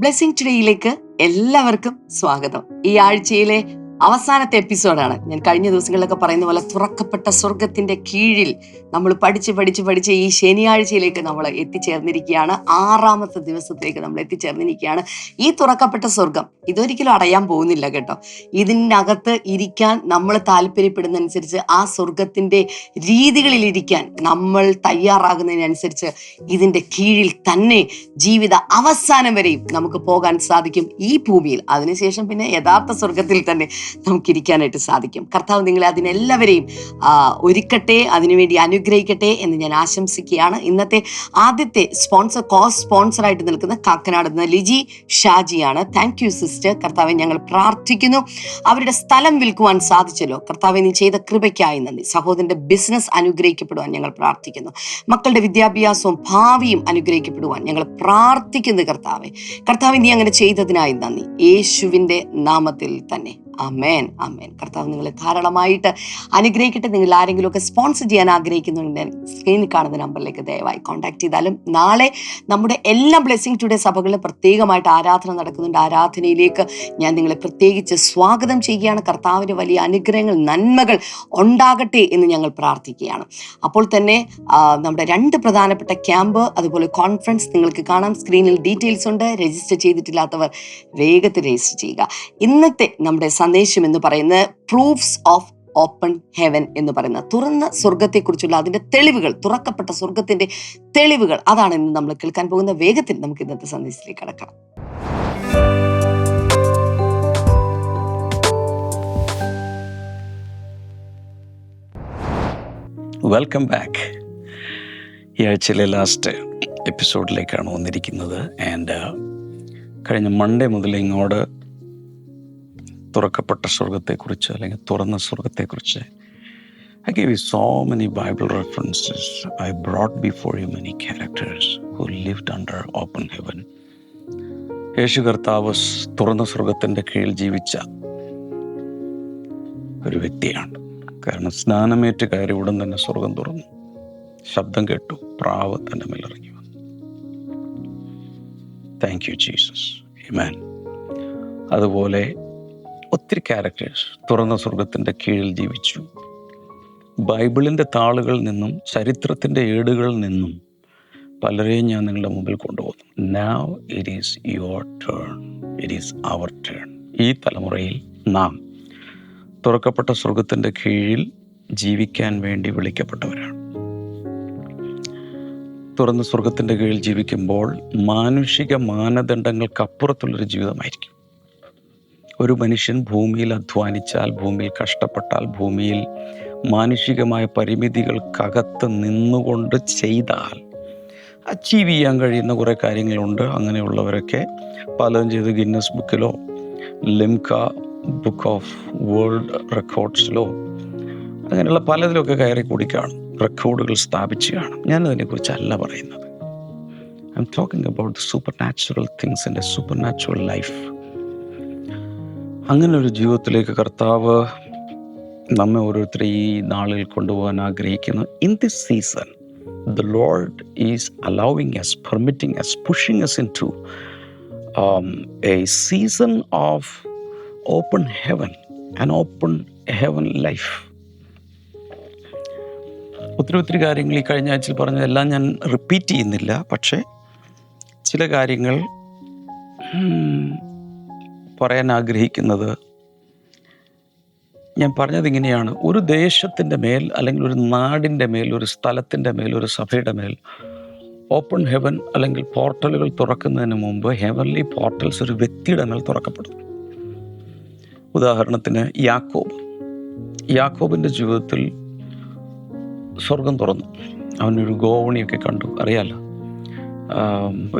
Blessing ടുഡേയിലേക്ക് എല്ലാവർക്കും സ്വാഗതം. ഈ ആഴ്ചയിലെ അവസാനത്തെ എപ്പിസോഡാണ്. ഞാൻ കഴിഞ്ഞ ദിവസങ്ങളിലൊക്കെ പറയുന്ന പോലെ തുറക്കപ്പെട്ട സ്വർഗത്തിന്റെ കീഴിൽ നമ്മൾ പഠിച്ച് പഠിച്ച് പഠിച്ച് ഈ ശനിയാഴ്ചയിലേക്ക് നമ്മൾ എത്തിച്ചേർന്നിരിക്കുകയാണ്. ആറാമത്തെ ദിവസത്തിലേക്ക് നമ്മൾ എത്തിച്ചേർന്നിരിക്കുകയാണ്. ഈ തുറക്കപ്പെട്ട സ്വർഗം ഇതൊരിക്കലും അടയാൻ പോകുന്നില്ല കേട്ടോ. ഇതിനകത്ത് ഇരിക്കാൻ നമ്മൾ താല്പര്യപ്പെടുന്നതനുസരിച്ച് ആ സ്വർഗത്തിന്റെ രീതികളിൽ ഇരിക്കാൻ നമ്മൾ തയ്യാറാകുന്നതിനനുസരിച്ച് ഇതിന്റെ കീഴിൽ തന്നെ ജീവിത അവസാനം വരെയും നമുക്ക് പോകാൻ സാധിക്കും ഈ ഭൂമിയിൽ. അതിനുശേഷം പിന്നെ യഥാർത്ഥ സ്വർഗത്തിൽ തന്നെ നമുക്ക് ഇരിക്കാനായിട്ട് സാധിക്കും. കർത്താവ് നിങ്ങളെ അതിനെല്ലാവരെയും ഒരുക്കട്ടെ അതിനുവേണ്ടി അനുഗ്രഹിക്കട്ടെ എന്ന് ഞാൻ ആശംസിക്കുകയാണ്. ഇന്നത്തെ ആദ്യത്തെ സ്പോൺസർ കോസ് സ്പോൺസറായിട്ട് നിൽക്കുന്ന കാക്കനാട് നിന്ന് ലിജി ഷാജിയാണ്. താങ്ക് യു സിസ്റ്റർ കർത്താവെ ഞങ്ങൾ പ്രാർത്ഥിക്കുന്നു. അവരുടെ സ്ഥലം വിൽക്കുവാൻ സാധിച്ചല്ലോ. കർത്താവെ നീ ചെയ്ത കൃപയ്ക്കായി നന്ദി. സഹോദരന്റെ ബിസിനസ് അനുഗ്രഹിക്കപ്പെടുവാൻ ഞങ്ങൾ പ്രാർത്ഥിക്കുന്നു. മക്കളുടെ വിദ്യാഭ്യാസവും ഭാവിയും അനുഗ്രഹിക്കപ്പെടുവാൻ ഞങ്ങൾ പ്രാർത്ഥിക്കുന്നു കർത്താവെ. കർത്താവ് നീ അങ്ങനെ ചെയ്തതിനായി നന്ദി. യേശുവിന്റെ നാമത്തിൽ തന്നെ. അമേൻ അമേൻ കർത്താവ് നിങ്ങളെ ധാരാളമായിട്ട് അനുഗ്രഹിക്കട്ടെ. നിങ്ങൾ ആരെങ്കിലും ഒക്കെ സ്പോൺസർ ചെയ്യാൻ ആഗ്രഹിക്കുന്നുണ്ടെങ്കിൽ സ്ക്രീനിൽ കാണുന്ന നമ്പറിലേക്ക് ദയവായി കോൺടാക്ട് ചെയ്താലും നാളെ നമ്മുടെ എല്ലാ ബ്ലെസ്സിങ് ടുഡേ സഭകളിലും പ്രത്യേകമായിട്ട് ആരാധന നടക്കുന്നുണ്ട്. ആരാധനയിലേക്ക് ഞാൻ നിങ്ങളെ പ്രത്യേകിച്ച് സ്വാഗതം ചെയ്യുകയാണ്. കർത്താവിന്റെ വലിയ അനുഗ്രഹങ്ങൾ നന്മകൾ ഉണ്ടാകട്ടെ എന്ന് ഞങ്ങൾ പ്രാർത്ഥിക്കുകയാണ്. അപ്പോൾ തന്നെ നമ്മുടെ രണ്ട് പ്രധാനപ്പെട്ട ക്യാമ്പ് അതുപോലെ കോൺഫറൻസ് നിങ്ങൾക്ക് കാണാം. സ്ക്രീനിൽ ഡീറ്റെയിൽസ് ഉണ്ട്. രജിസ്റ്റർ ചെയ്തിട്ടില്ലാത്തവർ വേഗത്തിൽ രജിസ്റ്റർ ചെയ്യുക. ഇന്നത്തെ നമ്മുടെ സന്ദേശം എന്ന് പറയുന്നത് പ്രൂഫ്സ് ഓഫ് ഓപ്പൺ ഹെവൻ എന്ന് പറയുന്ന തുറന്ന സ്വർഗത്തെക്കുറിച്ചുള്ള അതിന്റെ തെളിവുകൾ തുറക്കപ്പെട്ട സ്വർഗത്തിന്റെ തെളിവുകൾ അതാണ് ഇന്ന് നമ്മൾ കേൾക്കാൻ പോകുന്ന വേഗത്തിൽ നമുക്ക് ഇന്നത്തെ സന്ദേശത്തിലേക്ക് കടക്കാം. വെൽക്കം ബാക്ക് ഈ ആഴ്ചയിലെ ലാസ്റ്റ് എപ്പിസോഡിലേക്കാണ് വന്നിരിക്കുന്നത്. ആൻഡ് കഴിഞ്ഞ മൺഡേ മുതൽ ഇങ്ങോട്ട് തുറക്കപ്പെട്ട സ്വർഗത്തെക്കുറിച്ച് അല്ലെങ്കിൽ തുറന്ന സ്വർഗത്തെക്കുറിച്ച് I give you so many Bible references I brought before you many characters who lived under open heaven Yeshu കർത്താവ് തുറന്ന സ്വർഗത്തിന്റെ കീഴിൽ ജീവിച്ച ഒരു വ്യക്തിയാണ്. കാരണം സ്നാനമേറ്റ് കയറി ഉടൻ തന്നെ സ്വർഗം തുറന്നു. ശബ്ദം കേട്ടു. പ്രാവ് തന്നെ മേലിറങ്ങി വന്നു. താങ്ക് യു ജീസസ് ഇമാൻ അതുപോലെ ഒത്തിരി ക്യാരക്ടേഴ്സ് തുറന്ന സ്വർഗത്തിന്റെ കീഴിൽ ജീവിച്ചു. ബൈബിളിന്റെ താളുകളിൽ നിന്നും ചരിത്രത്തിന്റെ ഏടുകളിൽ നിന്നും പലരെയും ഞാൻ നിങ്ങളുടെ മുമ്പിൽ കൊണ്ടുപോകുന്നു. Now it is your turn it is our turn ഈ തലമുറയിൽ നാം തുറക്കപ്പെട്ട സ്വർഗത്തിന്റെ കീഴിൽ ജീവിക്കാൻ വേണ്ടി വിളിക്കപ്പെട്ടവരാണ്. തുറന്ന സ്വർഗത്തിന്റെ കീഴിൽ ജീവിക്കുമ്പോൾ മാനുഷിക മാനദണ്ഡങ്ങൾക്കപ്പുറത്തുള്ളൊരു ജീവിതമായിരിക്കും. ഒരു മനുഷ്യൻ ഭൂമിയിൽ അധ്വാനിച്ചാൽ ഭൂമിയിൽ കഷ്ടപ്പെട്ടാൽ ഭൂമിയിൽ മാനുഷികമായ പരിമിതികൾക്കകത്ത് നിന്നുകൊണ്ട് ചെയ്താൽ അച്ചീവ് ചെയ്യാൻ കഴിയുന്ന കുറേ കാര്യങ്ങളുണ്ട്. അങ്ങനെയുള്ളവരൊക്കെ പലതും ചെയ്ത് ഗിന്നസ് ബുക്കിലോ ലിംക ബുക്ക് ഓഫ് വേൾഡ് റെക്കോർഡ്സിലോ അങ്ങനെയുള്ള പലതിലൊക്കെ കയറി കൂടി കാണും. റെക്കോർഡുകൾ സ്ഥാപിച്ച് കാണും. ഞാൻ അതിനെക്കുറിച്ചല്ല പറയുന്നത്. I'm talking about the supernatural things in a supernatural life അങ്ങനെ ഒരു ജീവിതത്തിലേക്ക് കർത്താവ് നമ്മെ ഓരോരുത്തരെ ഈ നാളിൽ കൊണ്ടുപോകാൻ ആഗ്രഹിക്കുന്നു. In this season the Lord is allowing us permitting us pushing us into a season of open heaven and open heaven life ഒത്തിരി ഒത്തിരി കാര്യങ്ങൾ ഈ കഴിഞ്ഞ ആഴ്ചയിൽ പറഞ്ഞതെല്ലാം ഞാൻ റിപ്പീറ്റ് ചെയ്യുന്നില്ല. പക്ഷേ ചില കാര്യങ്ങൾ പറയാൻ ആഗ്രഹിക്കുന്നത്? ഞാൻ പറഞ്ഞത് ഇങ്ങനെയാണ്. ഒരു ദേശത്തിന്റെ മേൽ അല്ലെങ്കിൽ ഒരു നാടിന്റെ മേൽ ഒരു സ്ഥലത്തിന്റെ മേൽ ഒരു സഭയുടെ മേൽ ഓപ്പൺ ഹെവൻ അല്ലെങ്കിൽ പോർട്ടലുകൾ തുറക്കുന്നതിന് മുമ്പ് ഹെവൻലി പോർട്ടൽസ് ഒരു വ്യക്തിയുടെ മേൽ തുറക്കപ്പെടും. ഉദാഹരണത്തിന് യാക്കോബ്. യാക്കോബിന്റെ ജീവിതത്തിൽ സ്വർഗം തുറന്നു. അവനൊരു ഗോവണിയൊക്കെ കണ്ടു. അറിയാലോ?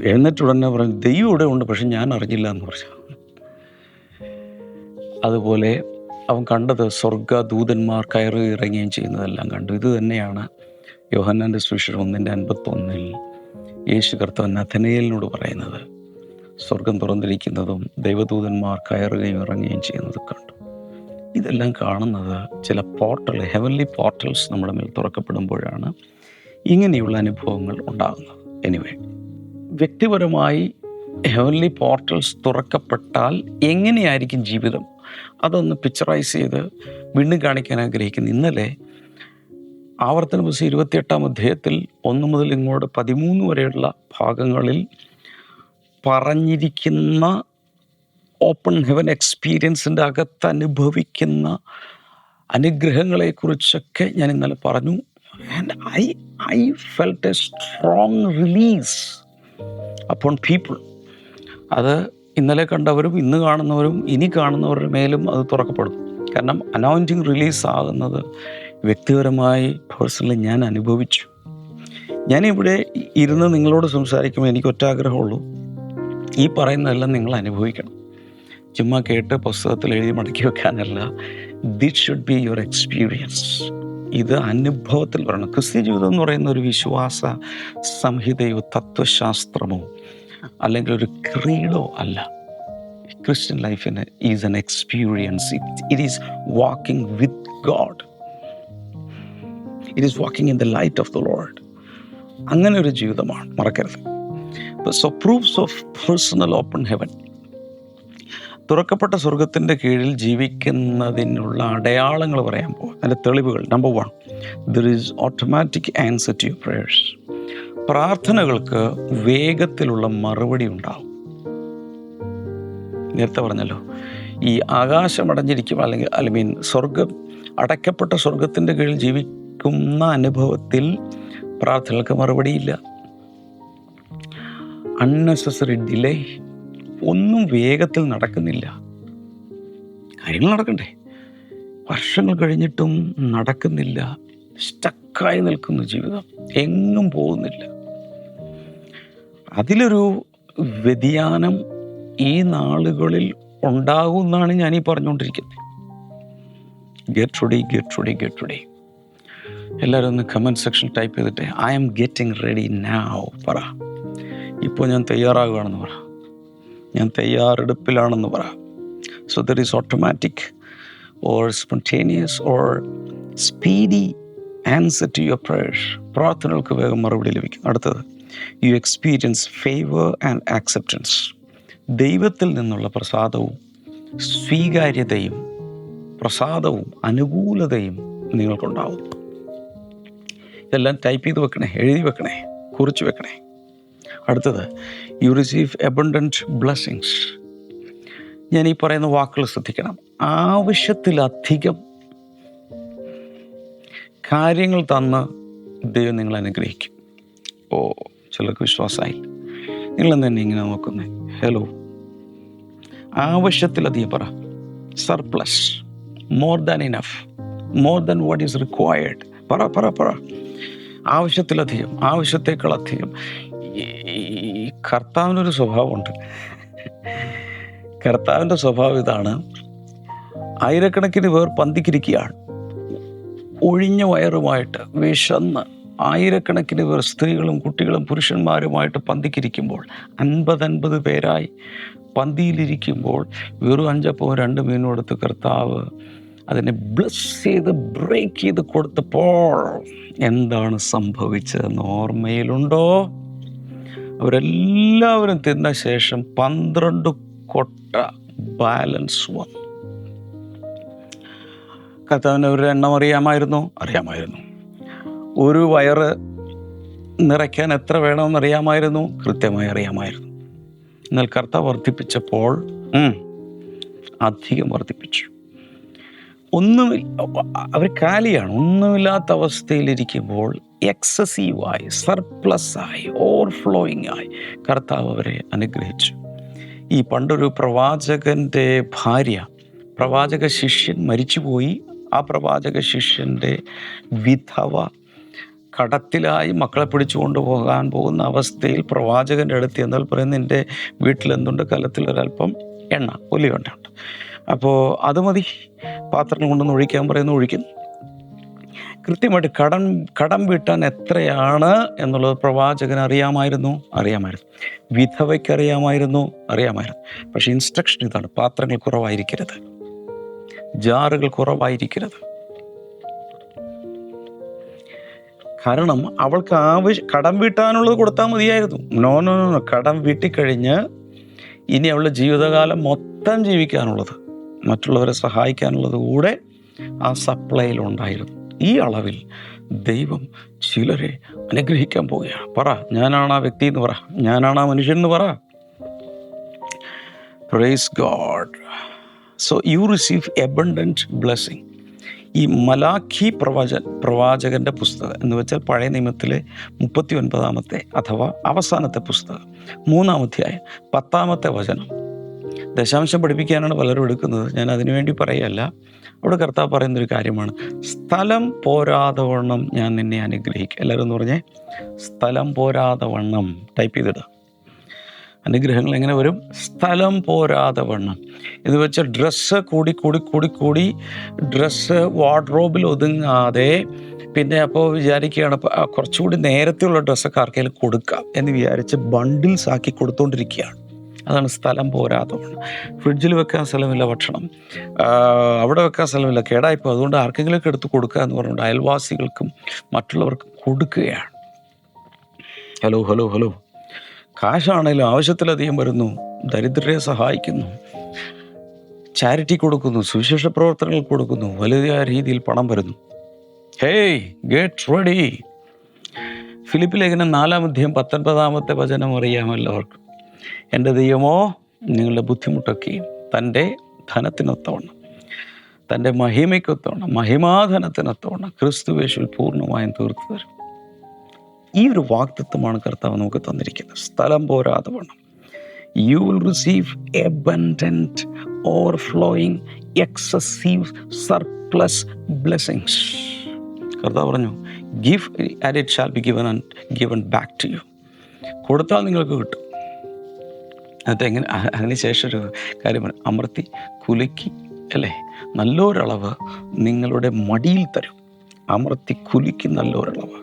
എഴുന്നേറ്റ് ഉടനെ പറഞ്ഞു ദൈവം ഇവിടെ ഉണ്ട് പക്ഷെ ഞാൻ അറിഞ്ഞില്ല എന്ന് പറഞ്ഞു. അതുപോലെ അവൻ കണ്ടത് സ്വർഗ ദൂതന്മാർ കയറി ഇറങ്ങുകയും ചെയ്യുന്നതെല്ലാം കണ്ടു. ഇത് തന്നെയാണ് യോഹന്നാന്റെ സുവിശേഷം ഒന്നിന്റെ അൻപത്തൊന്നിൽ യേശു കർത്താവ് നഥനയേലിനോട് പറയുന്നത്. സ്വർഗം തുറന്നിരിക്കുന്നതും ദൈവദൂതന്മാർ കയറുകയും ഇറങ്ങുകയും ചെയ്യുന്നത് കണ്ടു. ഇതെല്ലാം കാണുന്നത് ചില പോർട്ടൽ ഹെവൻലി പോർട്ടൽസ് നമ്മുടെ മേൽ തുറക്കപ്പെടുമ്പോഴാണ് ഇങ്ങനെയുള്ള അനുഭവങ്ങൾ ഉണ്ടാകുന്നത്. എനിവേ വ്യക്തിപരമായി ഹെവൻലി പോർട്ടൽസ് തുറക്കപ്പെട്ടാൽ എങ്ങനെയായിരിക്കും ജീവിതം? അതൊന്ന് പിക്ചറൈസ് ചെയ്ത് വീണ്ടും കാണിക്കാൻ ആഗ്രഹിക്കുന്നു. ഇന്നലെ ആവർത്തന ബുസ് ഇരുപത്തിയെട്ടാം അധ്യായത്തിൽ ഒന്ന് മുതൽ ഇങ്ങോട്ട് പതിമൂന്ന് വരെയുള്ള ഭാഗങ്ങളിൽ പറഞ്ഞിരിക്കുന്ന ഓപ്പൺ ഹെവൻ എക്സ്പീരിയൻസിന്റെ അകത്ത് അനുഭവിക്കുന്ന അനുഗ്രഹങ്ങളെക്കുറിച്ചൊക്കെ ഞാൻ ഇന്നലെ പറഞ്ഞു. And I I felt a strong release upon people അത് ഇന്നലെ കണ്ടവരും ഇന്ന് കാണുന്നവരും ഇനി കാണുന്നവരുടെ മേലും അത് തുറക്കപ്പെടും. കാരണം അനൗണ്ടിങ് റിലീസ് ആകുന്നത് വ്യക്തിപരമായി പേഴ്സണലി ഞാൻ അനുഭവിച്ചു. ഞാനിവിടെ ഇരുന്ന് നിങ്ങളോട് സംസാരിക്കുമ്പോൾ എനിക്ക് ഒറ്റ ആഗ്രഹമുള്ളൂ ഈ പറയുന്നതെല്ലാം നിങ്ങൾ അനുഭവിക്കണം. ചുമ്മാ കേട്ട് പുസ്തകത്തിൽ എഴുതി മടക്കി വെക്കാനല്ല. It should be your experience ഇത് അനുഭവത്തിൽ വരണം ക്രിസ്ത്യ ജീവിതം എന്ന് പറയുന്ന ഒരു വിശ്വാസ സംഹിതയോ തത്വശാസ്ത്രമോ അല്ലെങ്കിൽ ഒരു ക്രീഡോ അല്ല. ക്രിസ്ത്യൻ ലൈഫിന് is an experience it is walking with God it is walking in the light of the Lord അങ്ങനെ ഒരു ജീവിതമാണ്. മറക്കരുത്. So proofs of personal open heaven തുറക്കപ്പെട്ട സ്വർഗത്തിന്റെ കീഴിൽ ജീവിക്കുന്നതിനുള്ള അടയാളങ്ങൾ പറയാൻ പോകും അതിന്റെ തെളിവുകൾ. Number one there is automatic answer to you prayers പ്രാർത്ഥനകൾക്ക് വേഗത്തിലുള്ള മറുപടി ഉണ്ടാവും. നേരത്തെ പറഞ്ഞല്ലോ ഈ ആകാശമടഞ്ഞിരിക്കും അല്ലെങ്കിൽ ഐ മീൻ സ്വർഗം അടയ്ക്കപ്പെട്ട സ്വർഗത്തിന്റെ കീഴിൽ ജീവിക്കുന്ന അനുഭവത്തിൽ പ്രാർത്ഥനകൾക്ക് മറുപടിയില്ല. അൺനെസസറി ഡിലേ ഒന്നും വേഗത്തിൽ നടക്കുന്നില്ല. കാര്യങ്ങൾ നടക്കണ്ടേ? വർഷങ്ങൾ കഴിഞ്ഞിട്ടും നടക്കുന്നില്ല. സ്റ്റക്കായി നിൽക്കുന്ന ജീവിതം. എങ്ങും പോകുന്നില്ല. അതിലൊരു വ്യതിയാനം ഈ നാളുകളിൽ ഉണ്ടാകും എന്നാണ് ഞാൻ ഈ പറഞ്ഞുകൊണ്ടിരിക്കുന്നത്. Get ready get ready get ready എല്ലാവരും ഒന്ന് കമന്റ് സെക്ഷൻ ടൈപ്പ് ചെയ്തിട്ട് I'm getting ready now പറ. ഇപ്പോൾ ഞാൻ തയ്യാറാകുകയാണെന്ന് പറ. ഞാൻ തയ്യാറെടുപ്പിലാണെന്ന് പറ. So there is automatic or spontaneous or speedy answer to your prayers പ്രാർത്ഥനകൾക്ക് വേഗം മറുപടി ലഭിക്കും അടുത്തത്. You experience favour and acceptance ദൈവത്തിൽ നിന്നുള്ള പ്രസാദവും സ്വീകാര്യതയും പ്രസാദവും അനുകൂലതയും നിങ്ങൾക്കുണ്ടാവും. ഇതെല്ലാം ടൈപ്പ് ചെയ്ത് വെക്കണേ എഴുതി വെക്കണേ കുറിച്ച് വെക്കണേ. അടുത്തത് യു റിസീവ് എബണ്ടന്റ് ബ്ലെസ്സിങ്സ് ഞാൻ ഈ പറയുന്ന വാക്കുകൾ ശ്രദ്ധിക്കണം. ആവശ്യത്തിലധികം കാര്യങ്ങൾ തന്ന് ദൈവം നിങ്ങളെ അനുഗ്രഹിക്കും. ഓ ചിലർക്ക് വിശ്വാസമായി. നിങ്ങളെന്ന് തന്നെ ഇങ്ങനെ നോക്കുന്നേ. ഹലോ ആവശ്യത്തിലധികം പറ. Surplus more than enough more than what is required പറ പറ പറ. ആവശ്യത്തിലധികം ആവശ്യത്തേക്കാളധികം. ഈ കർത്താവിനൊരു സ്വഭാവമുണ്ട്. കർത്താവിന്റെ സ്വഭാവം ഇതാണ്. ആയിരക്കണക്കിന് പേർ പന്തിക്കിരിക്കുകയാണ്. ഒഴിഞ്ഞ വയറുമായിട്ട് വിശന്ന് ആയിരക്കണക്കിന് പേർ സ്ത്രീകളും കുട്ടികളും പുരുഷന്മാരുമായിട്ട് പന്തിക്കിരിക്കുമ്പോൾ അൻപത് അൻപത് പേരായി പന്തിയിലിരിക്കുമ്പോൾ വെറും അഞ്ചപ്പവും രണ്ട് മീനും എടുത്ത് കർത്താവ് അതിനെ ബ്ലസ് ചെയ്ത് ബ്രേക്ക് ചെയ്ത് കൊടുത്തപ്പോൾ എന്താണ് സംഭവിച്ചതെന്ന് ഓർമ്മയിലുണ്ടോ? അവരെല്ലാവരും തിന്ന ശേഷം പന്ത്രണ്ട് കൊട്ട ബാലൻസ് വന്നു. കർത്താവിന് അവരുടെ എണ്ണം അറിയാമായിരുന്നോ? അറിയാമായിരുന്നു. ഒരു വയറ് നിറയ്ക്കാൻ എത്ര വേണമെന്നറിയാമായിരുന്നു? കൃത്യമായി അറിയാമായിരുന്നു. എന്നാൽ കർത്ത വർദ്ധിപ്പിച്ചപ്പോൾ അധികം വർദ്ധിപ്പിച്ചു. ഒന്നുമില്ല അവർ കാലിയാണ്. ഒന്നുമില്ലാത്ത അവസ്ഥയിലിരിക്കുമ്പോൾ എക്സസീവായി സർപ്ലസ് ആയി ഓവർഫ്ലോയിങ് ആയി കർത്താവ് അവരെ അനുഗ്രഹിച്ചു. ഈ പണ്ടൊരു പ്രവാചകന്റെ ഭാര്യ പ്രവാചക ശിഷ്യൻ മരിച്ചുപോയി. ആ പ്രവാചക ശിഷ്യന്റെ വിധവ കടത്തിലായി മക്കളെ പിടിച്ചുകൊണ്ട് പോകാൻ പോകുന്ന അവസ്ഥയിൽ പ്രവാചകന്റെ അടുത്ത് എന്നാൽ പറയുന്നത് എന്റെ വീട്ടിൽ എന്തുണ്ട്? കലത്തിൽ ഒരല്പം എണ്ണ ഒലിവ് എണ്ണ ഉണ്ട്. അപ്പോൾ അത് മതി. പാത്രം കൊണ്ടൊന്ന് ഒഴിക്കാൻ പറയുന്നു ഒഴിക്കുന്നു കൃത്യമായിട്ട് കടം കടം വീട്ടാൻ എത്രയാണ് എന്നുള്ളത് പ്രവാചകൻ അറിയാമായിരുന്നു? അറിയാമായിരുന്നു. വിധവയ്ക്ക് അറിയാമായിരുന്നു? അറിയാമായിരുന്നു. പക്ഷേ ഇൻസ്ട്രക്ഷൻ ഇതാണ്. പാത്രങ്ങൾ കുറവായിരിക്കരുത്. ജാറുകൾ കുറവായിരിക്കരുത്. കാരണം അവൾക്ക് ആവശ്യം കടം വീട്ടാനുള്ളത് കൊടുത്താൽ മതിയായിരുന്നു. No no no. കടം വീട്ടിക്കഴിഞ്ഞ് ഇനി അവളുടെ ജീവിതകാലം മൊത്തം ജീവിക്കാനുള്ളത് മറ്റുള്ളവരെ സഹായിക്കാനുള്ളത് കൂടെ ആ സപ്ലൈയിൽ ഉണ്ടായിരുന്നു. ഈ അളവിൽ ദൈവം ചിലരെ അനുഗ്രഹിക്കാൻ പോവുകയാണ്. പറ ഞാനാണ് ആ വ്യക്തി എന്ന് പറ. ഞാനാണ് ആ മനുഷ്യൻ എന്ന് പറ. Praise God so you receive abundant blessing ഈ മലാഖി പ്രവാച പ്രവാചകന്റെ പുസ്തകം എന്ന് വെച്ചാൽ പഴയ നിയമത്തിലെ മുപ്പത്തി ഒൻപതാമത്തെ അഥവാ അവസാനത്തെ പുസ്തകം. മൂന്നാം അധ്യായം പത്താമത്തെ വചനം. ദശാംശം പഠിപ്പിക്കാനാണ് പലരും എടുക്കുന്നത്. ഞാൻ അതിനുവേണ്ടി പറയല്ല അവിടെ കർത്താവ് പറയുന്നൊരു കാര്യമാണ്. സ്ഥലം പോരാതെ വണ്ണം ഞാൻ നിന്നെ അനുഗ്രഹിക്കും. എല്ലാവരും എന്ന് പറഞ്ഞേ. സ്ഥലം പോരാതെ വണ്ണം ടൈപ്പ് ചെയ്തിടുക. അനുഗ്രഹങ്ങൾ എങ്ങനെ വരും? സ്ഥലം പോരാതെ വണ്ണം. എന്ന് വെച്ചാൽ ഡ്രസ്സ് കൂടി കൂടി കൂടി കൂടി ഡ്രസ്സ് വാർഡ്രോബിൽ ഒതുങ്ങാതെ പിന്നെ അപ്പോൾ വിചാരിക്കുകയാണ് കുറച്ചുകൂടി നേരത്തെയുള്ള ഡ്രസ്സൊക്കെ ആർക്കെങ്കിലും കൊടുക്കാം എന്ന് വിചാരിച്ച് ബണ്ടിൽസ് ആക്കി കൊടുത്തുകൊണ്ടിരിക്കുകയാണ് അതാണ് സ്ഥലം പോരാതെ വണ്ണം. ഫ്രിഡ്ജിൽ വെക്കാൻ സ്ഥലമില്ല ഭക്ഷണം. അവിടെ വെക്കാൻ സ്ഥലമില്ല. കേടായിപ്പോൾ അതുകൊണ്ട് ആർക്കെങ്കിലുമൊക്കെ എടുത്ത് കൊടുക്കുക എന്ന് പറഞ്ഞുകൊണ്ട് അയൽവാസികൾക്കും മറ്റുള്ളവർക്കും കൊടുക്കുകയാണ്. Hello hello hello. കാശാണേലും ആവശ്യത്തിലധികം വരുന്നു ദരിദ്രരെ സഹായിക്കുന്നു ചാരിറ്റി കൊടുക്കുന്നു സുവിശേഷ പ്രവർത്തനങ്ങൾ കൊടുക്കുന്നു വലിയ രീതിയിൽ പണം വരുന്നു. Hey get ready. ഫിലിപ്പ് ലേഖനം നാലാം അധ്യയം പത്തൊൻപതാമത്തെ വചനം അറിയാമല്ലോ അവർക്ക്. എന്റെ ദൈവമോ നിങ്ങളുടെ ബുദ്ധിമുട്ടൊക്കെയും തന്റെ ധനത്തിനൊത്തവണ്ണം തന്റെ മഹിമയ്ക്കൊത്തവണ്ണം മഹിമാധനത്തിനൊത്തവണ്ണം ക്രിസ്തുവേശുവിൽ പൂർണമായും തീർത്തു തരും ഈ ഒരു വാക്തത്വമാണ് കർത്താവ് നമുക്ക് തന്നിരിക്കുന്നത്. സ്ഥലം പോരാതെ വണ്ണം you will receive abundant overflowing excessive surplus blessings കർത്താവ് പറഞ്ഞു give and it shall be given and given back to you കൊടുത്താൽ നിങ്ങൾക്ക് കിട്ടും. അത് എങ്ങനെ അതിന് അതിനുശേഷം ഒരു കാര്യം അമർത്തി കുലുക്കി അല്ലേ? നല്ലൊരളവ് നിങ്ങളുടെ മടിയിൽ തരും. അമർത്തി കുലുക്കി നല്ലൊരളവ്.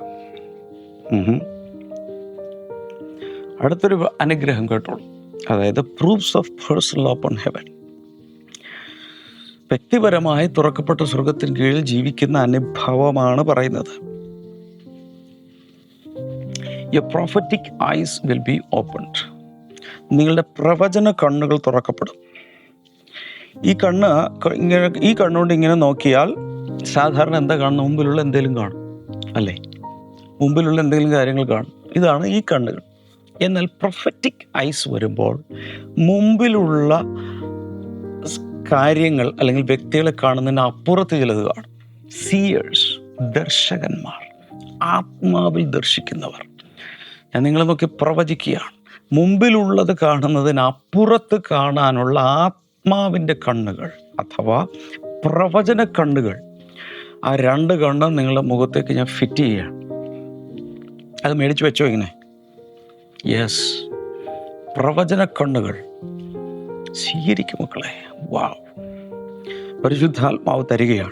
അടുത്തൊരു അനുഗ്രഹം കേട്ടോളൂ. അതായത് proofs of personal open heaven വ്യക്തിപരമായി തുറക്കപ്പെട്ട സ്വർഗത്തിന് കീഴിൽ ജീവിക്കുന്ന അനുഭവമാണ് പറയുന്നത്. Your prophetic eyes will be opened നിങ്ങളുടെ പ്രവചന കണ്ണുകൾ തുറക്കപ്പെടും. ഈ കണ്ണ് ഇങ്ങനെ ഈ കണ്ണുകൊണ്ട് ഇങ്ങനെ നോക്കിയാൽ സാധാരണ എന്താ കാണുന്ന? മുമ്പിലുള്ള എന്തെങ്കിലും കാണും. അല്ലേ? മുമ്പിലുള്ള എന്തെങ്കിലും കാര്യങ്ങൾ കാണും. ഇതാണ് ഈ കണ്ണുകൾ. എന്നാൽ പ്രൊഫറ്റിക് ഐസ് വരുമ്പോൾ മുമ്പിലുള്ള കാര്യങ്ങൾ അല്ലെങ്കിൽ വ്യക്തികളെ കാണുന്നതിന് അപ്പുറത്ത് ചിലത് കാണും. സിയേഴ്സ് ദർശകന്മാർ ആത്മാവിൽ ദർശിക്കുന്നവർ. ഞാൻ നിങ്ങളെ നോക്കി പ്രവചിക്കുകയാണ്. മുമ്പിലുള്ളത് കാണുന്നതിന് അപ്പുറത്ത് കാണാനുള്ള ആത്മാവിന്റെ കണ്ണുകൾ അഥവാ പ്രവചന കണ്ണുകൾ. ആ രണ്ട് കണ്ണും നിങ്ങളുടെ മുഖത്തേക്ക് ഞാൻ ഫിറ്റ് ചെയ്യുകയാണ്. അത് മേടിച്ച് വെച്ചോ ഇങ്ങനെ. യെസ് പ്രവചന കണ്ണുകൾ സ്വീകരിക്കും മക്കളെ. വാ പരിശുദ്ധാത്മാവ് തരികയാണ്.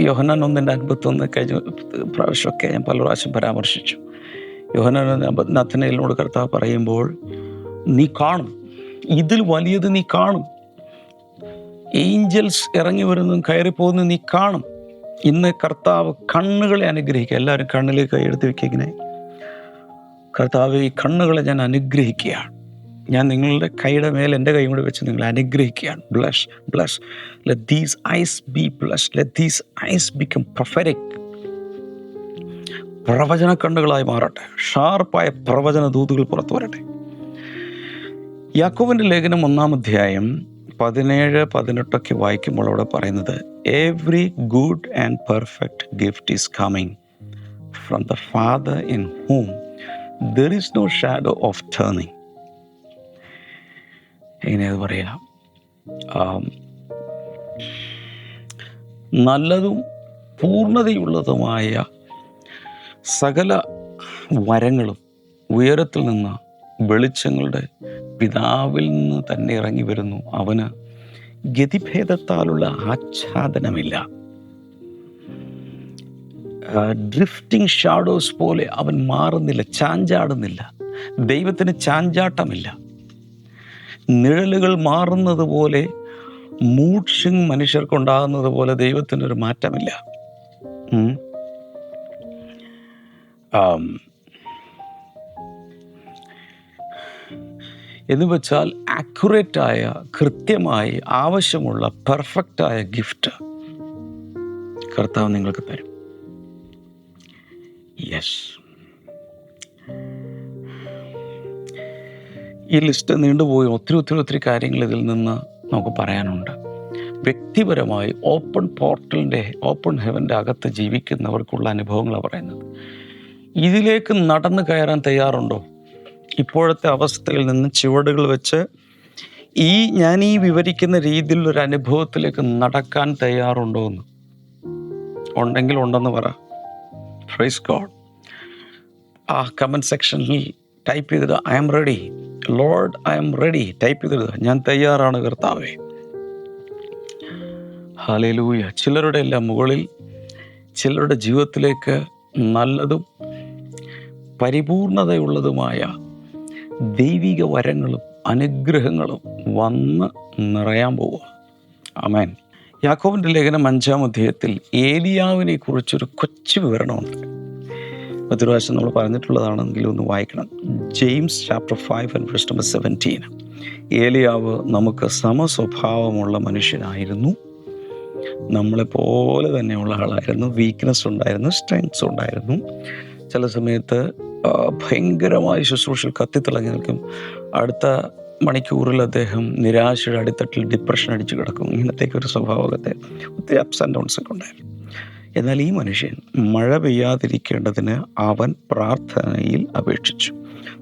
യോഹനാൻ ഒന്നിന്റെ അൻപത്തൊന്ന് കഴിഞ്ഞ പ്രാവശ്യമൊക്കെ ഞാൻ പല പ്രാവശ്യം പരാമർശിച്ചു. യോഹനാൻ നഥനയിലോട് കർത്താവ് പറയുമ്പോൾ നീ കാണും. ഇതിൽ വലിയത് നീ കാണും. ഏഞ്ചൽസ് ഇറങ്ങി വരുന്നതും കയറിപ്പോകുന്നതും നീ കാണും. ഇന്ന് കർത്താവ് കണ്ണുകളെ അനുഗ്രഹിക്കുക. എല്ലാവരും കണ്ണിലേക്ക് കൈ എടുത്ത് വെക്കുക ഇങ്ങനെ കർത്താവ് ഈ കണ്ണുകളെ ഞാൻ അനുഗ്രഹിക്കുകയാണ്. ഞാൻ നിങ്ങളുടെ കൈയുടെ മേൽ എന്റെ കൈ കൂടെ വെച്ച് നിങ്ങളെ അനുഗ്രഹിക്കുകയാണ്. Bless bless let these eyes be bless let these eyes become prophetic പ്രവചന കണ്ണുകളായി മാറട്ടെ. ഷാർപ്പായ പ്രവചന ദൂതുകൾ പുറത്തു വരട്ടെ. യാക്കോവിന്റെ ലേഖനം ഒന്നാം അധ്യായം പതിനേഴ് പതിനെട്ടൊക്കെ വായിക്കുമ്പോൾ അവിടെ പറയുന്നത് every good and perfect gift is coming from the Father in whom there is no shadow of turning എങ്ങനെയത് പറയാം. നല്ലതും പൂർണതയുള്ളതുമായ സകല വരങ്ങളും ഉയരത്തിൽ നിന്ന് വെളിച്ചങ്ങളുടെ പിതാവിൽ നിന്ന് തന്നെ ഇറങ്ങി വരുന്നു. അവന് ഗതിഭേദത്താലുള്ള ആച്ഛാദനമില്ല. ഡ്രിഫ്റ്റിംഗ് ഷാഡോസ് പോലെ അവൻ മാറുന്നില്ല ചാഞ്ചാടുന്നില്ല. ദൈവത്തിന് ചാഞ്ചാട്ടമില്ല. നിഴലുകൾ മാറുന്നത് പോലെ മൂഡ്ഷിങ് മനുഷ്യർക്കുണ്ടാകുന്നത് പോലെ ദൈവത്തിനൊരു മാറ്റമില്ല. എന്ന് വെച്ചാൽ ആക്യുറേറ്റായ കൃത്യമായി ആവശ്യമുള്ള പെർഫെക്റ്റായ ഗിഫ്റ്റ് കർത്താവ് നിങ്ങൾക്ക് തരും. യെസ് ഈ ലിസ്റ്റ് നീണ്ടുപോയി ഒത്തിരി ഒത്തിരി ഒത്തിരി കാര്യങ്ങൾ ഇതിൽ നിന്ന് നമുക്ക് പറയാനുണ്ട്. വ്യക്തിപരമായി ഓപ്പൺ പോർട്ടലിന്റെ ഓപ്പൺ ഹെവന്റെ അകത്ത് ജീവിക്കുന്നവർക്കുള്ള അനുഭവങ്ങളാണ് പറയുന്നത്. ഇതിലേക്ക് നടന്നു കയറാൻ തയ്യാറുണ്ടോ? ഇപ്പോഴത്തെ അവസ്ഥയിൽ നിന്ന് ചുവടുകൾ വെച്ച് ഈ ഞാൻ ഈ വിവരിക്കുന്ന രീതിയിൽ ഒരു അനുഭവത്തിലേക്ക് നടക്കാൻ തയ്യാറുണ്ടോ എന്ന്. ഉണ്ടെങ്കിൽ ഉണ്ടെന്ന് പറ. ഫ്രൈസ് ഗോഡ് ആ കമന്റ് സെക്ഷനിൽ ടൈപ്പ് ചെയ്തത് I'm ready Lord I'm ready type ചെയ്തത് ഞാൻ തയ്യാറാണ് കർത്താവേ. ഹാലയിലൂയ ചിലരുടെ എല്ലാം മുകളിൽ ചിലരുടെ ജീവിതത്തിലേക്ക് നല്ലതും പരിപൂർണതയുള്ളതുമായ ദൈവിക വരങ്ങളും അനുഗ്രഹങ്ങളും വന്ന് നിറയാൻ പോവുക. അമേൻ യാക്കോബിന്റെ ലേഖനം അഞ്ചാം അധ്യായത്തിൽ ഏലിയാവിനെ കുറിച്ചൊരു കൊച്ചു വിവരണമുണ്ട്. മറ്റൊരു പ്രാവശ്യം നമ്മൾ പറഞ്ഞിട്ടുള്ളതാണെങ്കിലും ഒന്ന് വായിക്കണം. James chapter five and first number seventeen ഏലിയാവ് നമുക്ക് സമസ്വഭാവമുള്ള മനുഷ്യനായിരുന്നു. നമ്മളെപ്പോലെ തന്നെയുള്ള ആളായിരുന്നു. വീക്ക്നെസ് ഉണ്ടായിരുന്നു സ്ട്രെങ്ത്സ് ഉണ്ടായിരുന്നു. ചില സമയത്ത് ഭയങ്കരമായ ശുശ്രൂഷയിൽ കത്തിത്തിളങ്ങി നിൽക്കും. അടുത്ത മണിക്കൂറിൽ അദ്ദേഹം നിരാശയുടെ അടിത്തട്ടിൽ ഡിപ്രഷൻ അടിച്ചു കിടക്കും. ഇങ്ങനത്തേക്ക് ഒരു സ്വഭാവത്തെ ഒത്തിരി അപ്സ് ആൻഡ് ഡൗൺസ് ഒക്കെ ഉണ്ടായിരുന്നു. എന്നാൽ ഈ മനുഷ്യൻ മഴ പെയ്യാതിരിക്കേണ്ടതിന് അവൻ പ്രാർത്ഥനയിൽ അപേക്ഷിച്ചു.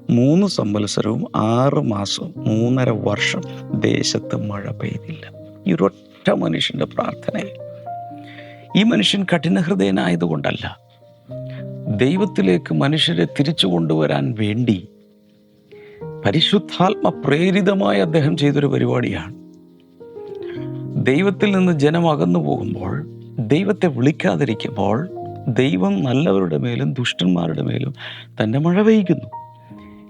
മൂന്ന് സംവത്സരവും ആറ് മാസവും മൂന്നര വർഷം ദേശത്ത് മഴ പെയ്തില്ല. ഈ ഒരൊറ്റ മനുഷ്യന്റെ പ്രാർത്ഥനയിൽ. ഈ മനുഷ്യൻ കഠിനഹൃദയനായതുകൊണ്ടല്ല ദൈവത്തിലേക്ക് മനുഷ്യരെ തിരിച്ചു കൊണ്ടുവരാൻ വേണ്ടി പരിശുദ്ധാത്മ പ്രേരിതമായി അദ്ദേഹം ചെയ്തൊരു പരിപാടിയാണ്. ദൈവത്തിൽ നിന്ന് ജനം അകന്നു പോകുമ്പോൾ ദൈവത്തെ വിളിക്കാതിരിക്കുമ്പോൾ ദൈവം നല്ലവരുടെ മേലും ദുഷ്ടന്മാരുടെ മേലും തന്റെ മഴ പെയ്യുന്നു.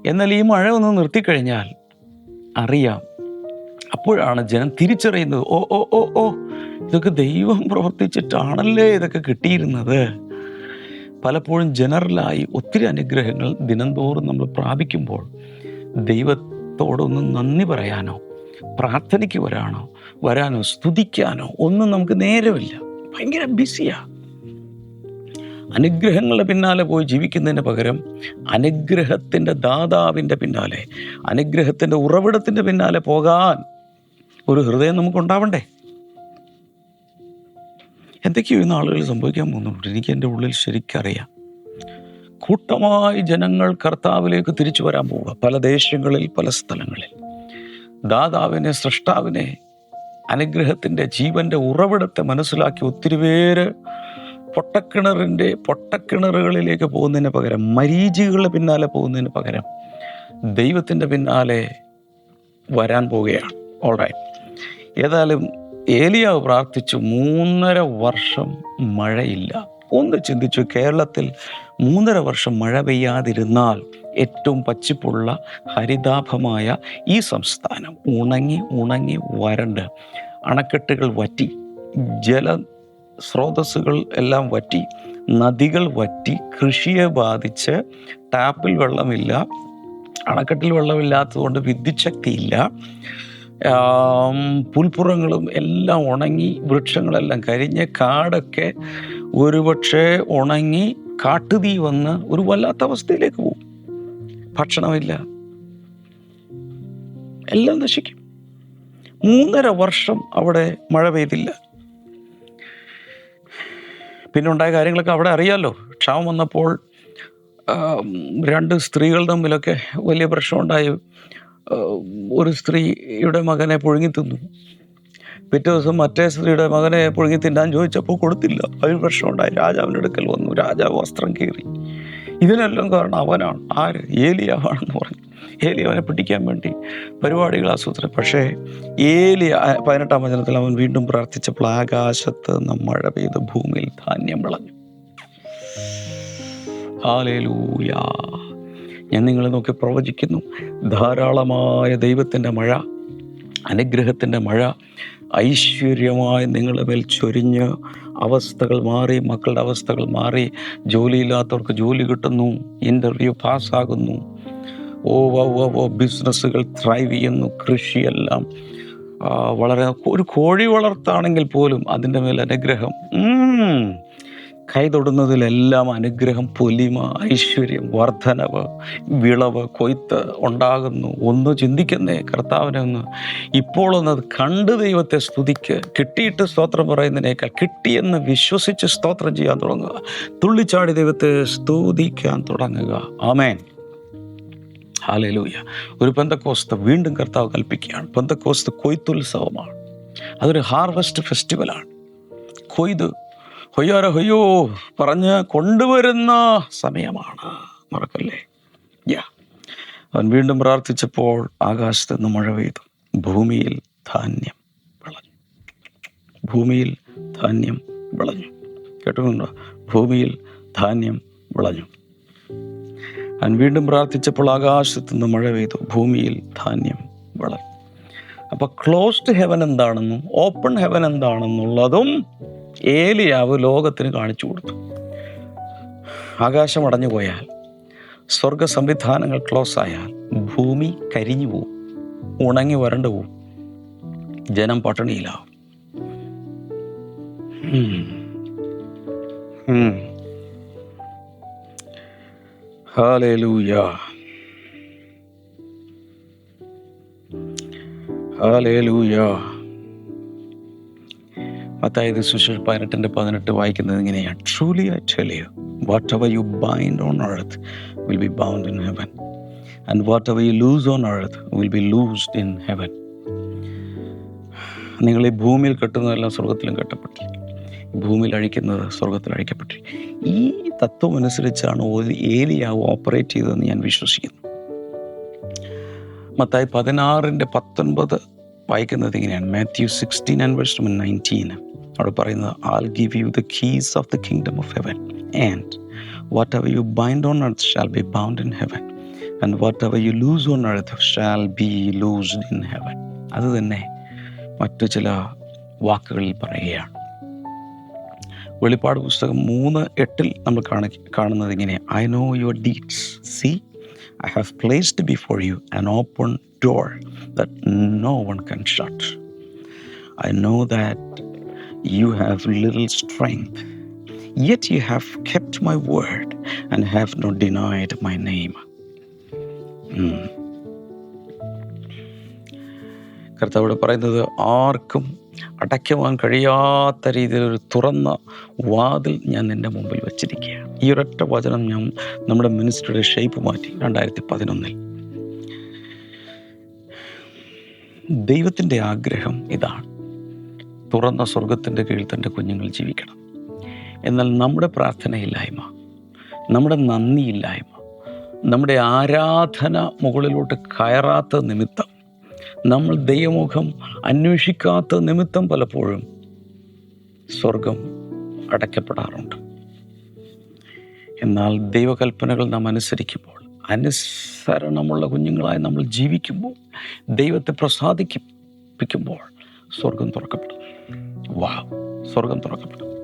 എന്നാൽ ഈ മഴ ഒന്ന് നിർത്തിക്കഴിഞ്ഞാൽ അറിയാം അപ്പോഴാണ് ജനം തിരിച്ചറിയുന്നത് ഓ ഓ ഓ ഓ ഇതൊക്കെ ദൈവം പ്രവർത്തിച്ചിട്ടാണല്ലേ ഇതൊക്കെ കിട്ടിയിരുന്നത്? പലപ്പോഴും ജനറലായി ഒത്തിരി അനുഗ്രഹങ്ങൾ ദിനംതോറും നമ്മൾ പ്രാപിക്കുമ്പോൾ ദൈവത്തോടൊന്ന് നന്ദി പറയാനോ പ്രാർത്ഥനയ്ക്ക് വരാനോ വരാനോ സ്തുതിക്കാനോ ഒന്നും നമുക്ക് നേരമില്ല. ഭയങ്കര ബിസിയാ. അനുഗ്രഹങ്ങളുടെ പിന്നാലെ പോയി ജീവിക്കുന്നതിന് പകരം അനുഗ്രഹത്തിന്റെ ദാതാവിന്റെ പിന്നാലെ അനുഗ്രഹത്തിന്റെ ഉറവിടത്തിന്റെ പിന്നാലെ പോകാൻ ഒരു ഹൃദയം നമുക്കുണ്ടാവണ്ടേ? എന്തൊക്കെയോ ഇന്ന് ആളുകൾ സംഭവിക്കാൻ പോകുന്നുണ്ട്. എനിക്ക് എന്റെ ഉള്ളിൽ ശരിക്കറിയാം കൂട്ടമായി ജനങ്ങൾ കർത്താവിലേക്ക് തിരിച്ചു വരാൻ പോവുക. പല ദേശങ്ങളിൽ പല സ്ഥലങ്ങളിൽ. ദാതാവിനെ സൃഷ്ടാവിനെ അനുഗ്രഹത്തിന്റെ ജീവന്റെ ഉറവിടത്തെ മനസ്സിലാക്കി ഒത്തിരി പേര് പൊട്ടക്കിണറിന്റെ പൊട്ടക്കിണറുകളിലേക്ക് പോകുന്നതിന് പകരം മരീചികളുടെ പിന്നാലെ പോകുന്നതിന് പകരം ദൈവത്തിന്റെ പിന്നാലെ വരാൻ പോവുകയാണ്. ഓൾറൈറ്റ് ഏതായാലും ഏലിയാവ് പ്രാർത്ഥിച്ചു മൂന്നര വർഷം മഴയില്ല. ഒന്ന് ചിന്തിച്ചു കേരളത്തിൽ മൂന്നര വർഷം മഴ പെയ്യാതിരുന്നാൽ ഏറ്റവും പച്ചിപ്പുള്ള ഹരിതാഭമായ ഈ സംസ്ഥാനം ഉണങ്ങി ഉണങ്ങി വരണ്ട്. അണക്കെട്ടുകൾ വറ്റി ജല സ്രോതസ്സുകൾ എല്ലാം വറ്റി നദികൾ വറ്റി കൃഷിയെ ബാധിച്ച് ടാപ്പിൽ വെള്ളമില്ല അണക്കെട്ടിൽ വെള്ളമില്ലാത്തതുകൊണ്ട് ആം, പുൽപ്പുറങ്ങളും എല്ലാം ഉണങ്ങി വൃക്ഷങ്ങളെല്ലാം കരിഞ്ഞ് കാടൊക്കെ ഒരുപക്ഷെ ഉണങ്ങി കാട്ടുതീ വന്ന് ഒരു വല്ലാത്ത അവസ്ഥയിലേക്ക് പോകും. ഭക്ഷണമില്ല. എല്ലാം നശിക്കും. മൂന്നര വർഷം അവിടെ മഴ പെയ്തില്ല. പിന്നെ ഉണ്ടായ കാര്യങ്ങളൊക്കെ അവിടെ അറിയാമല്ലോ ക്ഷാമം വന്നപ്പോൾ രണ്ട് സ്ത്രീകൾ തമ്മിലൊക്കെ വലിയ പ്രശ്നമുണ്ടായി. ഒരു സ്ത്രീയുടെ മകനെ പുഴുങ്ങി തിന്നു പിറ്റേ ദിവസം മറ്റേ സ്ത്രീയുടെ മകനെ പുഴുങ്ങി തിന്നാൻ ചോദിച്ചപ്പോൾ കൊടുത്തില്ല. അതിന് പ്രശ്നമുണ്ടായി. രാജാവിന്റെ അടുക്കൽ വന്നു. രാജാവ് വസ്ത്രം കീറി. ഇതിനെല്ലാം കാരണം അവനാണ്. ആര്? ഏലിയാവാണെന്ന് പറഞ്ഞു. ഏലിയവനെ പിടിക്കാൻ വേണ്ടി പരിപാടികൾ ആസൂത്രണം പക്ഷേ ഏലിയ പതിനെട്ടാം വചനത്തിൽ അവൻ വീണ്ടും പ്രാർത്ഥിച്ചപ്പോൾ ആകാശത്ത് നിന്ന് മഴ പെയ്ത് ഭൂമിയിൽ ധാന്യം വിളഞ്ഞു. ഹാലേലൂയാ. ഞാൻ നിങ്ങളെ നോക്കി പ്രവചിക്കുന്നു. ധാരാളമായ ദൈവത്തിന്റെ മഴ അനുഗ്രഹത്തിന്റെ മഴ ഐശ്വര്യമായി നിങ്ങളുടെ മേൽ ചൊരിഞ്ഞ് അവസ്ഥകൾ മാറി മക്കളുടെ അവസ്ഥകൾ മാറി ജോലിയില്ലാത്തവർക്ക് ജോലി കിട്ടുന്നു ഇന്റർവ്യൂ പാസ്സാകുന്നു. ഓ ഓ വോ ഓ ബിസിനസ്സുകൾ ത്രൈവ് ചെയ്യുന്നു കൃഷിയെല്ലാം. വളരെ ഒരു കോഴി വളർത്താണെങ്കിൽ പോലും അതിന്റെ മേൽ അനുഗ്രഹം. ഉം. കൈ തൊടുന്നതിലെല്ലാം അനുഗ്രഹം പൊലിമ ഐശ്വര്യം വർധനവ് വിളവ് കൊയ്ത്ത് ഉണ്ടാകുന്നു. ഒന്ന് ചിന്തിക്കുന്നേ കർത്താവിനെ ഒന്ന് ഇപ്പോഴൊന്ന് അത് കണ്ട് ദൈവത്തെ സ്തുതിക്ക്. കിട്ടിയിട്ട് സ്തോത്രം പറയുന്നതിനേക്കാൾ കിട്ടിയെന്ന് വിശ്വസിച്ച് സ്തോത്രം ചെയ്യാൻ തുടങ്ങുക. തുള്ളിച്ചാടി ദൈവത്തെ സ്തുതിക്കാൻ തുടങ്ങുക. ആമേൻ. ഹാലലൂയ ഒരു പെന്തക്കോസ്ത് വീണ്ടും കർത്താവ് കൽപ്പിക്കുകയാണ്. പെന്തക്കോസ്ത് കൊയ്ത്തുത്സവമാണ്. അതൊരു ഹാർവസ്റ്റ് ഫെസ്റ്റിവലാണ്. കൊയ്ത് ഹൊയ്യാര ഹൊയ്യോ പറഞ്ഞ് കൊണ്ടുവരുന്ന സമയമാണ്. മറക്കല്ലേ? യാ. അവൻ വീണ്ടും പ്രാർത്ഥിച്ചപ്പോൾ ആകാശത്ത് നിന്ന് മഴ പെയ്തു. ഭൂമിയിൽ ധാന്യം വിളഞ്ഞു. ഭൂമിയിൽ ധാന്യം വിളഞ്ഞു. കേട്ടിട്ടുണ്ടോ? ഭൂമിയിൽ ധാന്യം വിളഞ്ഞു. അവൻ വീണ്ടും പ്രാർത്ഥിച്ചപ്പോൾ ആകാശത്ത് നിന്ന് മഴ പെയ്തു. ഭൂമിയിൽ ധാന്യം വിളഞ്ഞു. അപ്പോൾ ക്ലോസ്ഡ് ഹെവൻ എന്താണെന്നും ഓപ്പൺ ഹെവൻ എന്താണെന്നുള്ളതും ഏലിയാവ് ലോകത്തിന് കാണിച്ചു കൊടുത്തു ആകാശം അടഞ്ഞു പോയാൽ സ്വർഗ സംവിധാനങ്ങൾ ക്ലോസ് ആയാൽ ഭൂമി കരിഞ്ഞു പോവും ഉണങ്ങി വരണ്ടു പോവും ജനം പട്ടിണിയിലാവും ഉം. ഉം. അതായത് സുശേഷ് പതിനെട്ടിന്റെ പതിനെട്ട് വായിക്കുന്നത് ഇങ്ങനെയാണ്. Truly I you whatever you bind on earth will be bound in heaven and what you loose on earth will be loosed in heaven നിങ്ങൾ ഈ ഭൂമിയിൽ കെട്ടുന്നതെല്ലാം സ്വർഗത്തിലും കെട്ടപ്പെട്ടില്ല ഭൂമിയിൽ അഴിക്കുന്നത് സ്വർഗത്തിൽ അഴിക്കപ്പെട്ടിരിക്കും. ഈ തത്വം അനുസരിച്ചാണ് ഏലിയാവ് ഓപ്പറേറ്റ് ചെയ്തതെന്ന് ഞാൻ വിശ്വസിക്കുന്നു. മത്തായി പതിനാറിന്റെ പത്തൊൻപത് വായിക്കുന്നത് ഇങ്ങനെയാണ്. Matthew sixteen and number nineteen അവിടെ പറയുന്നത് I'll give you the keys of the kingdom of heaven and whatever you bind on earth shall be bound in heaven and whatever you loose on earth shall be loosed in heaven അത് തന്നെ മറ്റു ചില വാക്കുകളിൽ പറയുകയാണ്. വെളിപ്പാട് പുസ്തകം മൂന്ന് എട്ടിൽ നമ്മൾ കാണ കാണുന്നത് ഇങ്ങനെ I know your deeds see I have placed before you an open door no one can shut I know that you have little strength. Yet you have kept my word and have not denied my name. കർത്താവോട് പറയുന്നത് ആർക്കും അടയ്ക്കുവാൻ കഴിയാത്ത രീതിയിൽ ഒരു തുറന്ന വാതിൽ ഞാൻ നിന്റെ മുമ്പിൽ വെച്ചിരിക്കുകയാണ് ഈ ഒരൊറ്റ വചനം ഞാൻ നമ്മുടെ മിനിസ്റ്ററുടെ ഷേപ്പ് മാറ്റി രണ്ടായിരത്തി പതിനൊന്നിൽ ദൈവത്തിന്റെ ആഗ്രഹം ഇതാണ് തുറന്ന സ്വർഗത്തിന്റെ കീഴിൽ തന്റെ കുഞ്ഞുങ്ങൾ ജീവിക്കണം. എന്നാൽ നമ്മുടെ പ്രാർത്ഥനയില്ലായ്മ നമ്മുടെ നന്ദിയില്ലായ്മ നമ്മുടെ ആരാധന മുകളിലോട്ട് കയറാത്ത നിമിത്തം നമ്മൾ ദൈവമുഖം അന്വേഷിക്കാത്ത നിമിത്തം പലപ്പോഴും സ്വർഗം അടയ്ക്കപ്പെടാറുണ്ട്. എന്നാൽ ദൈവകൽപ്പനകൾ നാം അനുസരിക്കുമ്പോൾ അനുസരണമുള്ള കുഞ്ഞുങ്ങളായി നമ്മൾ ജീവിക്കുമ്പോൾ ദൈവത്തെ പ്രസാദിപ്പിക്കുമ്പോൾ സ്വർഗം തുറക്കപ്പെടും. വാ സ്വർഗം തുറക്കപ്പെടും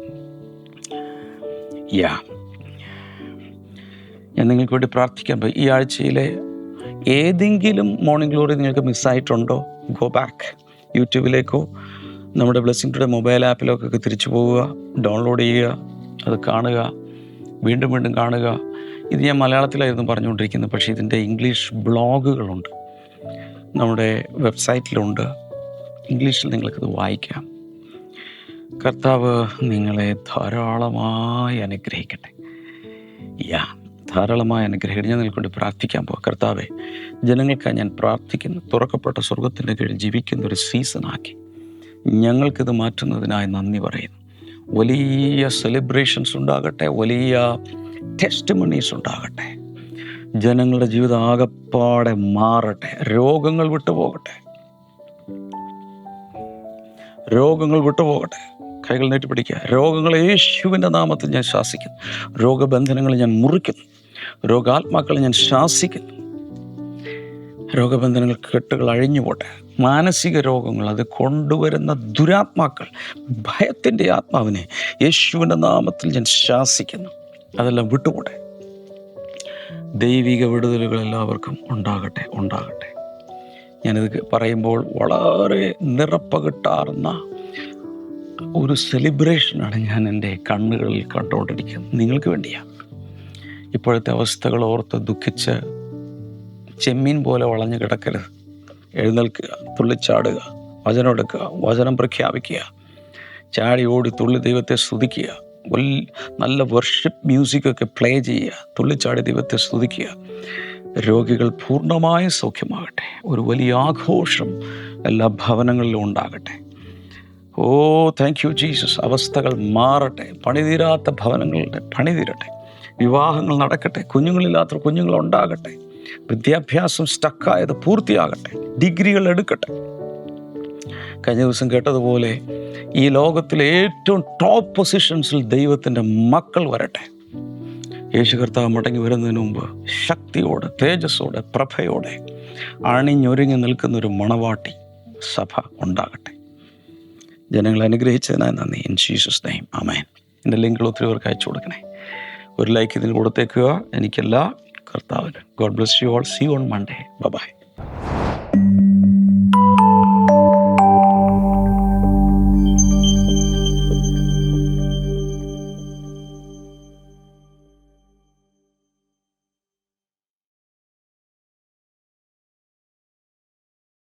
യാ. ഞാൻ നിങ്ങൾക്ക് വേണ്ടി പ്രാർത്ഥിക്കാൻ പോയി. ഈ ആഴ്ചയിലെ ഏതെങ്കിലും മോർണിംഗ് ഗ്ലോറി നിങ്ങൾക്ക് മിസ്സായിട്ടുണ്ടോ ഗോ ബാക്ക് യൂട്യൂബിലേക്കോ നമ്മുടെ ബ്ലെസ്സിംഗ് ടുഡേ മൊബൈൽ ആപ്പിലൊക്കെ തിരിച്ചു പോവുക ഡൗൺലോഡ് ചെയ്യുക അത് കാണുക വീണ്ടും വീണ്ടും കാണുക. ഇത് ഞാൻ മലയാളത്തിലായിരുന്നു പറഞ്ഞുകൊണ്ടിരിക്കുന്നത് പക്ഷേ ഇതിന്റെ ഇംഗ്ലീഷ് ബ്ലോഗുകളുണ്ട് നമ്മുടെ വെബ്സൈറ്റിലുണ്ട് ഇംഗ്ലീഷിൽ നിങ്ങൾക്കത് വായിക്കാം. കർത്താവ് നിങ്ങളെ ധാരാളമായി അനുഗ്രഹിക്കട്ടെ. യാ ധാരാളമായ അനുഗ്രഹിക്കട്ടെ. ഞാൻ നിൽക്കൊണ്ട് പ്രാർത്ഥിക്കാൻ പോകാം കർത്താവെ ജനങ്ങൾക്കായി ഞാൻ പ്രാർത്ഥിക്കുന്നു. തുറക്കപ്പെട്ട സ്വർഗത്തിന്റെ കീഴിൽ ജീവിക്കുന്ന ഒരു സീസണാക്കി ഞങ്ങൾക്കിത് മാറ്റുന്നതിനായി നന്ദി പറയുന്നു. വലിയ സെലിബ്രേഷൻസ് ഉണ്ടാകട്ടെ. വലിയ ടെസ്റ്റ് മണീസ് ഉണ്ടാകട്ടെ. ജനങ്ങളുടെ ജീവിതം ആകപ്പാടെ മാറട്ടെ. രോഗങ്ങൾ വിട്ടുപോകട്ടെ. രോഗങ്ങൾ വിട്ടുപോകട്ടെ. കൈകൾ നീട്ടിപ്പിടിക്കുക രോഗങ്ങളെ യേശുവിന്റെ നാമത്തിൽ ഞാൻ ശാസിക്കുന്നു. രോഗബന്ധനങ്ങൾ ഞാൻ മുറിക്കുന്നു. രോഗാത്മാക്കളെ ഞാൻ ശാസിക്കുന്നു. രോഗബന്ധനങ്ങൾ കെട്ടുകൾ അഴിഞ്ഞു പോട്ടെ. മാനസിക രോഗങ്ങൾ അത് കൊണ്ടുവരുന്ന ദുരാത്മാക്കൾ ഭയത്തിന്റെ ആത്മാവിനെ യേശുവിന്റെ നാമത്തിൽ ഞാൻ ശാസിക്കുന്നു. അതെല്ലാം വിട്ടുപോട്ടെ. ദൈവിക വിടുതലുകൾ എല്ലാവർക്കും ഉണ്ടാകട്ടെ ഉണ്ടാകട്ടെ. ഞാനിത് പറയുമ്പോൾ വളരെ നിറപ്പകിട്ടാർന്ന ഒരു സെലിബ്രേഷനാണ് ഞാൻ എന്റെ കണ്ണുകളിൽ കണ്ടുകൊണ്ടിരിക്കുന്നത്. നിങ്ങൾക്ക് വേണ്ടിയാണ് ഇപ്പോഴത്തെ അവസ്ഥകൾ ഓർത്ത് ദുഃഖിച്ച് ചെമ്മീൻ പോലെ വളഞ്ഞു കിടക്കരുത്. എഴുന്നേൽക്കുക തുള്ളിച്ചാടുക വചനം എടുക്കുക വചനം പ്രഖ്യാപിക്കുക ചാടി ഓടി തുള്ളി ദൈവത്തെ സ്തുതിക്കുക നല്ല വർഷിപ്പ് മ്യൂസിക്കൊക്കെ പ്ലേ ചെയ്യുക തുള്ളിച്ചാടി ദൈവത്തെ സ്തുതിക്കുക. രോഗികൾ പൂർണമായും സൗഖ്യമാകട്ടെ. ഒരു വലിയ ആഘോഷം എല്ലാ ഭവനങ്ങളിലും ഉണ്ടാകട്ടെ. ഓ താങ്ക് യു ജീസസ് അവസ്ഥകൾ മാറട്ടെ. പണിതീരാത്ത ഭവനങ്ങളുടെ പണിതീരട്ടെ. വിവാഹങ്ങൾ നടക്കട്ടെ. കുഞ്ഞുങ്ങളില്ലാത്ത കുഞ്ഞുങ്ങൾ ഉണ്ടാകട്ടെ വിദ്യാഭ്യാസം സ്റ്റക്കായത് പൂർത്തിയാകട്ടെ. ഡിഗ്രികൾ എടുക്കട്ടെ. കഴിഞ്ഞ ദിവസം കേട്ടതുപോലെ ഈ ലോകത്തിലെ ഏറ്റവും ടോപ്പ് പൊസിഷൻസിൽ ദൈവത്തിന്റെ മക്കൾ വരട്ടെ. യേശു കർത്താവ് മടങ്ങി വരുന്നതിന് മുമ്പ് ശക്തിയോടെ തേജസ്സോടെ പ്രഭയോടെ അണിഞ്ഞൊരുങ്ങി നിൽക്കുന്ന ഒരു മണവാട്ടി സഭ ഉണ്ടാകട്ടെ. ജനങ്ങളെ അനുഗ്രഹിച്ചതിനായി നന്ദി. ഇൻ ജീസസ് നെയിം അമേൻ എന്റെ ലിങ്കുകൾ ഒത്തിരി പേർക്ക് അയച്ചു കൊടുക്കണേ. ഒരു ലൈക്ക് ഇതിന് കൊടുത്തേക്കുക. എനിക്കെല്ലാ കർത്താവിന് God bless you all see on Monday bye